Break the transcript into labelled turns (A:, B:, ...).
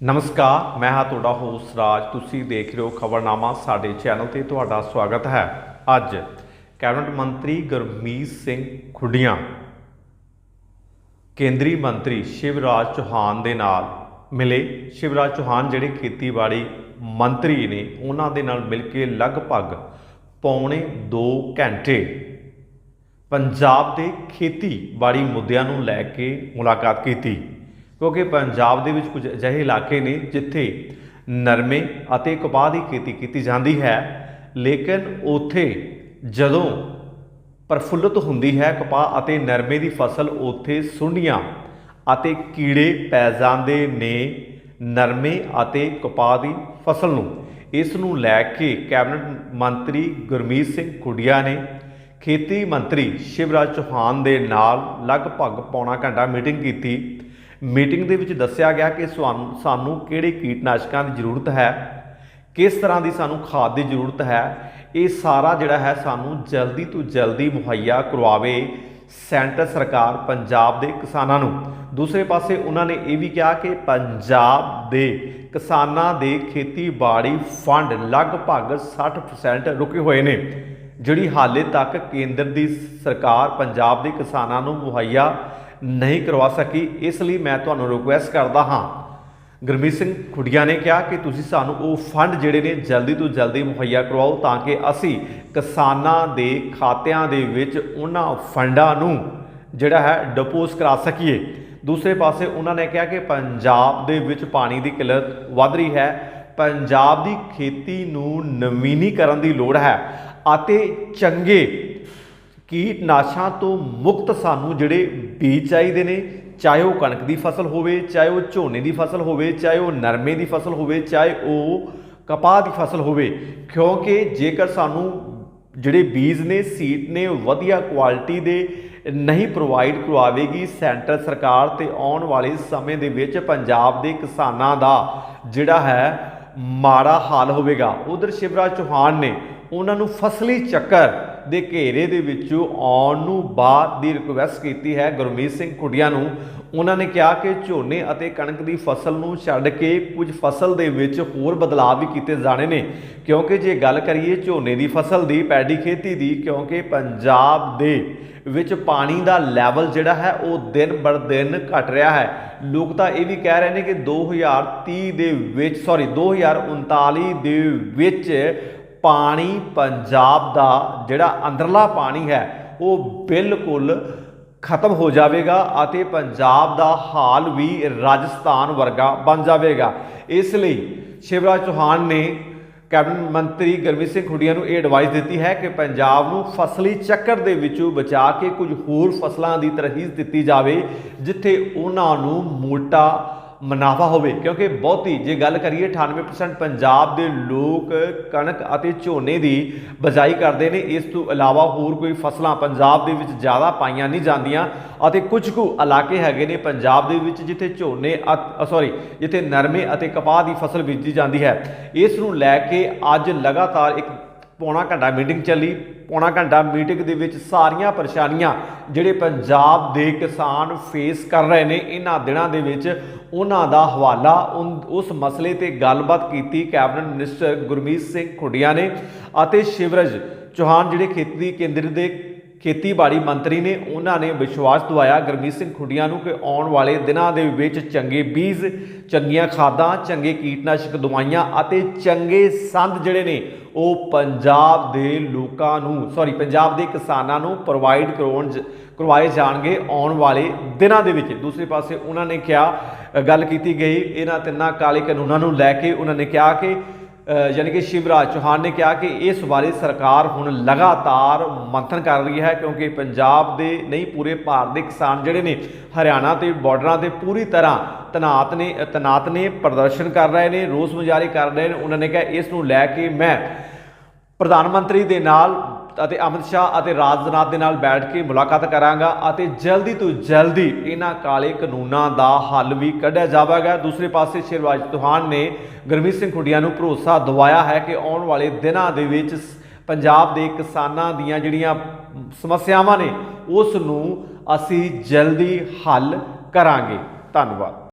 A: ਨਮਸਕਾਰ, ਮੈਂ ਹਾਂ ਤੁਹਾਡਾ ਹੋਸਟ ਰਾਜ। ਤੁਸੀਂ ਦੇਖ ਰਹੇ ਹੋ ਖਬਰਨਾਮਾ, ਸਾਡੇ ਚੈਨਲ ਤੇ ਤੁਹਾਡਾ ਸਵਾਗਤ ਹੈ। ਅੱਜ ਕੈਬਨਿਟ ਮੰਤਰੀ ਗੁਰਮੀਤ ਸਿੰਘ ਖੁੱਡੀਆਂ, ਕੇਂਦਰੀ ਮੰਤਰੀ ਸ਼ਿਵਰਾਜ ਚੌਹਾਨ ਦੇ ਨਾਲ ਮਿਲੇ। ਸ਼ਿਵਰਾਜ ਚੌਹਾਨ ਜਿਹੜੇ ਖੇਤੀਬਾੜੀ ਮੰਤਰੀ ਨੇ, ਉਹਨਾਂ ਦੇ ਨਾਲ ਮਿਲ ਕੇ ਲਗਭਗ ਪੌਣੇ 2 ਘੰਟੇ ਪੰਜਾਬ ਦੇ ਖੇਤੀਬਾੜੀ ਮੁੱਦਿਆਂ ਨੂੰ ਲੈ ਕੇ ਮੁਲਾਕਾਤ ਕੀਤੀ। ਕਿਉਂਕਿ ਪੰਜਾਬ ਦੇ ਵਿੱਚ ਕੁਝ ਅਜਿਹੇ ਇਲਾਕੇ ਨੇ ਜਿੱਥੇ ਨਰਮੇ ਅਤੇ ਕਪਾਹ ਦੀ ਖੇਤੀ ਕੀਤੀ ਜਾਂਦੀ ਹੈ, ਲੇਕਿਨ ਉੱਥੇ ਜਦੋਂ ਪ੍ਰਫੁੱਲਤ ਹੁੰਦੀ ਹੈ ਕਪਾਹ ਅਤੇ ਨਰਮੇ ਦੀ ਫਸਲ, ਉੱਥੇ ਸੁੰਡੀਆਂ ਅਤੇ ਕੀੜੇ ਪੈ ਜਾਂਦੇ ਨੇ ਨਰਮੇ ਅਤੇ ਕਪਾਹ ਦੀ ਫਸਲ ਨੂੰ। ਇਸ ਨੂੰ ਲੈ ਕੇ ਕੈਬਨਿਟ ਮੰਤਰੀ ਗੁਰਮੀਤ ਸਿੰਘ ਖੁੱਡੀਆ ਨੇ ਖੇਤੀ ਮੰਤਰੀ ਸ਼ਿਵਰਾਜ ਚੌਹਾਨ ਦੇ ਨਾਲ ਲਗਭਗ ਪੌਣਾ ਘੰਟਾ ਮੀਟਿੰਗ ਕੀਤੀ। ਮੀਟਿੰਗ ਦੇ ਵਿੱਚ ਦੱਸਿਆ ਗਿਆ ਕਿ ਸਾਨੂੰ ਸਾਨੂੰ ਕਿਹੜੇ ਕੀਟਨਾਸ਼ਕਾਂ ਦੀ ਜ਼ਰੂਰਤ ਹੈ, ਕਿਸ ਤਰ੍ਹਾਂ ਦੀ ਸਾਨੂੰ ਖਾਦ ਦੀ ਜ਼ਰੂਰਤ ਹੈ, ਇਹ ਸਾਰਾ ਜਿਹੜਾ ਹੈ ਸਾਨੂੰ ਜਲਦੀ ਤੋਂ ਜਲਦੀ ਮੁਹੱਈਆ ਕਰਵਾਵੇ ਸੈਂਟਰ ਸਰਕਾਰ ਪੰਜਾਬ ਦੇ ਕਿਸਾਨਾਂ ਨੂੰ। ਦੂਸਰੇ ਪਾਸੇ ਉਹਨਾਂ ਨੇ ਇਹ ਵੀ ਕਿਹਾ ਕਿ ਪੰਜਾਬ ਦੇ ਕਿਸਾਨਾਂ ਦੇ ਖੇਤੀਬਾੜੀ ਫੰਡ ਲਗਭਗ 60% ਰੁਕੇ ਹੋਏ ਨੇ, ਜਿਹੜੀ ਹਾਲੇ ਤੱਕ ਕੇਂਦਰ ਦੀ ਸਰਕਾਰ ਪੰਜਾਬ ਦੇ ਕਿਸਾਨਾਂ ਨੂੰ ਮੁਹੱਈਆ ਨਹੀਂ ਕਰਵਾ ਸਕੀ, ਇਸ ਲਈ ਮੈਂ ਤੁਹਾਨੂੰ ਰਿਕੁਐਸਟ ਕਰਦਾ ਹਾਂ। ਗੁਰਮੀਤ ਸਿੰਘ ਖੁੱਡੀਆਂ ਨੇ ਕਿਹਾ ਕਿ ਤੁਸੀਂ ਸਾਨੂੰ ਉਹ ਫੰਡ ਜਿਹੜੇ ਨੇ ਜਲਦੀ ਤੋਂ ਜਲਦੀ ਮੁਹੱਈਆ ਕਰਵਾਓ ਤਾਂ ਕਿ ਅਸੀਂ ਕਿਸਾਨਾਂ ਦੇ ਖਾਤਿਆਂ ਦੇ ਵਿੱਚ ਉਹਨਾਂ ਫੰਡਾਂ ਨੂੰ ਜਿਹੜਾ ਹੈ ਡਿਪੋਜ਼ ਕਰਾ ਸਕੀਏ। ਦੂਸਰੇ ਪਾਸੇ ਉਹਨਾਂ ਨੇ ਕਿਹਾ ਕਿ ਪੰਜਾਬ ਦੇ ਵਿੱਚ ਪਾਣੀ ਦੀ ਕਿੱਲਤ ਵੱਧ ਰਹੀ ਹੈ। ਪੰਜਾਬ ਦੀ ਖੇਤੀ ਨੂੰ ਨਵੀਨੀਕਰਨ ਦੀ ਲੋੜ ਹੈ ਅਤੇ ਚੰਗੇ ਕੀਟਨਾਸ਼ਾਂ ਤੋਂ ਮੁਕਤ ਸਾਨੂੰ ਜਿਹੜੇ ਬੀਜ ਚਾਹੀਦੇ ਨੇ, ਚਾਹੇ ਉਹ ਕਣਕ ਦੀ ਫਸਲ ਹੋਵੇ, ਚਾਹੇ ਉਹ ਝੋਨੇ ਦੀ ਫਸਲ ਹੋਵੇ, ਚਾਹੇ ਉਹ ਨਰਮੇ ਦੀ ਫਸਲ ਹੋਵੇ, ਚਾਹੇ ਉਹ ਕਪਾਹ ਦੀ ਫਸਲ ਹੋਵੇ, ਕਿਉਂਕਿ ਜੇਕਰ ਸਾਨੂੰ ਜਿਹੜੇ ਬੀਜ ਨੇ ਸੀਟ ਨੇ, ਵਧੀਆ ਕੁਆਲਿਟੀ ਦੇ ਨਹੀਂ ਪ੍ਰੋਵਾਈਡ ਕਰਵਾਵੇਗੀ ਸੈਂਟਰ ਸਰਕਾਰ ਤੇ ਆਉਣ ਵਾਲੇ ਸਮੇਂ ਦੇ ਵਿੱਚ ਪੰਜਾਬ ਦੇ ਕਿਸਾਨਾਂ ਦਾ ਜਿਹੜਾ ਹੈ, ਮਾੜਾ ਹਾਲ ਹੋਵੇਗਾ। ਉਧਰ ਸ਼ਿਵਰਾਜ ਚੌਹਾਨ ਨੇ ਉਹਨਾਂ ਨੂੰ ਫਸਲੀ ਚੱਕਰ ਦੇ ਘੇਰੇ ਦੇ ਵਿੱਚੋਂ ਆਉਣ ਨੂੰ ਬਾਅਦ ਦੀ ਰਿਕੁਐਸਟ ਕੀਤੀ ਹੈ ਗੁਰਮੀਤ ਸਿੰਘ ਕੁੜੀਆ ਨੂੰ। ਉਹਨਾਂ ਨੇ ਕਿਹਾ ਕਿ ਝੋਨੇ ਅਤੇ ਕਣਕ ਦੀ ਫਸਲ ਨੂੰ ਛੱਡ ਕੇ ਕੁਝ ਫਸਲ ਦੇ ਵਿੱਚ ਹੋਰ ਬਦਲਾਅ ਵੀ ਕੀਤੇ ਜਾਣੇ ਨੇ। ਕਿਉਂਕਿ ਜੇ ਗੱਲ ਕਰੀਏ ਝੋਨੇ ਦੀ ਫਸਲ ਦੀ, ਪੈਡੀ ਖੇਤੀ ਦੀ, ਕਿਉਂਕਿ ਪੰਜਾਬ ਦੇ ਵਿੱਚ ਪਾਣੀ ਦਾ ਲੈਵਲ ਜਿਹੜਾ ਹੈ ਉਹ ਦਿਨ ਬਰ ਦਿਨ ਘਟ ਰਿਹਾ ਹੈ। ਲੋਕ ਤਾਂ ਇਹ ਵੀ ਕਹਿ ਰਹੇ ਨੇ ਕਿ 2030 ਦੇ ਵਿੱਚ ਸੌਰੀ 2039 ਦੇ ਵਿੱਚ ਪਾਣੀ ਪੰਜਾਬ ਦਾ ਜਿਹੜਾ ਅੰਦਰਲਾ ਪਾਣੀ ਹੈ, ਉਹ ਬਿਲਕੁਲ ਖਤਮ ਹੋ ਜਾਵੇਗਾ ਅਤੇ ਪੰਜਾਬ ਦਾ ਹਾਲ ਵੀ ਰਾਜਸਥਾਨ ਵਰਗਾ ਬਣ ਜਾਵੇਗਾ। ਇਸ ਲਈ ਸ਼ਿਵਰਾਜ ਚੌਹਾਨ ਨੇ ਕੈਬਨਿਟ ਮੰਤਰੀ ਗੁਰਮੀਤ ਸਿੰਘ ਖੁੱਡੀਆਂ ਨੂੰ ਇਹ ਐਡਵਾਈਸ ਦਿੱਤੀ ਹੈ ਕਿ ਪੰਜਾਬ ਨੂੰ ਫਸਲੀ ਚੱਕਰ ਦੇ ਵਿੱਚੋਂ ਬਚਾ ਕੇ ਕੁਝ ਹੋਰ ਫਸਲਾਂ ਦੀ ਤਰਹੀਜ਼ ਦਿੱਤੀ ਜਾਵੇ, ਜਿੱਥੇ ਉਹਨਾਂ ਨੂੰ ਮੋਟਾ ਮੁਨਾਫਾ ਹੋਵੇ, ਕਿਉਂਕਿ ਬਹੁਤੀ, ਜੇ ਗੱਲ ਕਰੀਏ 98% ਪੰਜਾਬ ਦੇ ਲੋਕ ਕਣਕ ਅਤੇ ਝੋਨੇ ਦੀ ਬਜਾਈ ਕਰਦੇ ਨੇ, ਇਸ ਤੋਂ ਇਲਾਵਾ ਹੋਰ ਕੋਈ ਫਸਲਾਂ ਪੰਜਾਬ ਦੇ ਵਿੱਚ ਜ਼ਿਆਦਾ ਪਾਈਆਂ ਨਹੀਂ ਜਾਂਦੀਆਂ ਅਤੇ ਕੁਝ ਕੁ ਇਲਾਕੇ ਹੈਗੇ ਨੇ ਪੰਜਾਬ ਦੇ ਵਿੱਚ ਜਿੱਥੇ ਝੋਨੇ ਸੌਰੀ ਜਿੱਥੇ ਨਰਮੇ ਅਤੇ ਕਪਾਹ ਦੀ ਫਸਲ ਬੀਜੀ ਜਾਂਦੀ ਹੈ। ਇਸ ਨੂੰ ਲੈ ਕੇ ਅੱਜ ਲਗਾਤਾਰ ਇੱਕ ਪੌਣਾ ਘੰਟਾ ਮੀਟਿੰਗ ਚੱਲੀ, ਪੌਣਾ ਘੰਟਾ ਮੀਟਿੰਗ ਦੇ ਵਿੱਚ ਸਾਰੀਆਂ ਪਰੇਸ਼ਾਨੀਆਂ ਜਿਹੜੇ ਪੰਜਾਬ ਦੇ ਕਿਸਾਨ ਫੇਸ ਕਰ ਰਹੇ ਨੇ, ਇਹਨਾਂ ਦਿਨਾਂ ਦੇ ਵਿੱਚ ਉਹਨਾਂ ਦਾ ਹਵਾਲਾ ਉਸ ਮਸਲੇ ਤੇ ਗੱਲਬਾਤ ਕੀਤੀ ਕੈਬਨਿਟ ਮਿਨਿਸਟਰ ਗੁਰਮੀਤ ਸਿੰਘ ਖੁੱਡੀਆਂ ਨੇ ਅਤੇ ਸ਼ਿਵਰਜ ਚੌਹਾਨ ਜਿਹੜੇ ਖੇਤੀ ਕੇਂਦਰ ਦੇ ਖੇਤੀਬਾੜੀ ਮੰਤਰੀ ਨੇ ਉਹਨਾਂ ਨੇ ਵਿਸ਼ਵਾਸ ਦਵਾਇਆ ਗੁਰਮੀਤ ਸਿੰਘ ਖੁੱਡੀਆਂ ਨੂੰ ਕਿ ਆਉਣ ਵਾਲੇ ਦਿਨਾਂ ਦੇ ਵਿੱਚ ਚੰਗੇ ਬੀਜ, ਚੰਗੀਆਂ ਖਾਦਾਂ, ਚੰਗੇ ਕੀਟਨਾਸ਼ਕ ਦਵਾਈਆਂ ਅਤੇ ਚੰਗੇ ਸੰਦ ਜਿਹੜੇ ਨੇ, ਉਹ ਪੰਜਾਬ ਦੇ ਲੋਕਾਂ ਨੂੰ ਸੌਰੀ ਪੰਜਾਬ ਦੇ ਕਿਸਾਨਾਂ ਨੂੰ ਪ੍ਰੋਵਾਈਡ ਕਰਵਾਉਣ ਕਰਵਾਏ ਜਾਣਗੇ ਆਉਣ ਵਾਲੇ ਦਿਨਾਂ ਦੇ ਵਿੱਚ। ਦੂਸਰੇ ਪਾਸੇ ਉਹਨਾਂ ਨੇ ਕਿਹਾ ਗੱਲ ਕੀਤੀ ਗਈ, ਇਹਨਾਂ ਤਿੰਨਾਂ ਕਾਲੇ ਕਾਨੂੰਨਾਂ ਨੂੰ ਲੈ ਕੇ ਉਹਨਾਂ ਨੇ ਕਿਹਾ ਕਿ ਯਾਨੀ ਕਿ ਸ਼ਿਵਰਾਜ ਚੌਹਾਨ ਨੇ ਕਿਹਾ ਕਿ ਇਸ ਬਾਰੇ ਸਰਕਾਰ ਹੁਣ ਲਗਾਤਾਰ ਮੰਥਨ ਕਰ ਰਹੀ ਹੈ, ਕਿਉਂਕਿ ਪੰਜਾਬ ਦੇ ਨਹੀਂ, ਪੂਰੇ ਭਾਰਤ ਦੇ ਕਿਸਾਨ ਜਿਹੜੇ ਨੇ, ਹਰਿਆਣਾ ਤੇ ਬਾਰਡਰਾਂ ਤੇ ਪੂਰੀ ਤਰ੍ਹਾਂ ਤਨਾਤ ਨੇ ਤਨਾਤ ਨੇ, ਪ੍ਰਦਰਸ਼ਨ ਕਰ ਰਹੇ ਨੇ, ਰੋਸ ਮੁਜ਼ਾਹਰੇ ਕਰ ਰਹੇ ਨੇ। ਉਹਨਾਂ ਨੇ ਕਿਹਾ, ਇਸ ਨੂੰ ਲੈ ਕੇ ਮੈਂ ਪ੍ਰਧਾਨ ਮੰਤਰੀ ਦੇ ਨਾਲ ਅਤੇ ਅਮਿਤ ਸ਼ਾਹ ਅਤੇ ਰਾਜਨਾਥ ਦੇ ਨਾਲ ਬੈਠ ਕੇ ਮੁਲਾਕਾਤ ਕਰਾਂਗਾ ਅਤੇ ਜਲਦੀ ਤੋਂ ਜਲਦੀ ਇਹਨਾਂ ਕਾਲੇ ਕਾਨੂੰਨਾਂ ਦਾ ਹੱਲ ਵੀ ਕੱਢਿਆ ਜਾਵੇਗਾ। ਦੂਸਰੇ ਪਾਸੇ ਸ਼ਿਵਰਾਜ ਚੌਹਾਨ ਨੇ ਗੁਰਮੀਤ ਸਿੰਘ ਖੁੱਡੀਆਂ ਨੂੰ ਭਰੋਸਾ ਦਿਵਾਇਆ ਹੈ ਕਿ ਆਉਣ ਵਾਲੇ ਦਿਨਾਂ ਦੇ ਵਿੱਚ ਪੰਜਾਬ ਦੇ ਕਿਸਾਨਾਂ ਦੀਆਂ ਜਿਹੜੀਆਂ ਸਮੱਸਿਆਵਾਂ ਨੇ, ਉਸ ਨੂੰ ਅਸੀਂ ਜਲਦੀ ਹੱਲ ਕਰਾਂਗੇ। ਧੰਨਵਾਦ।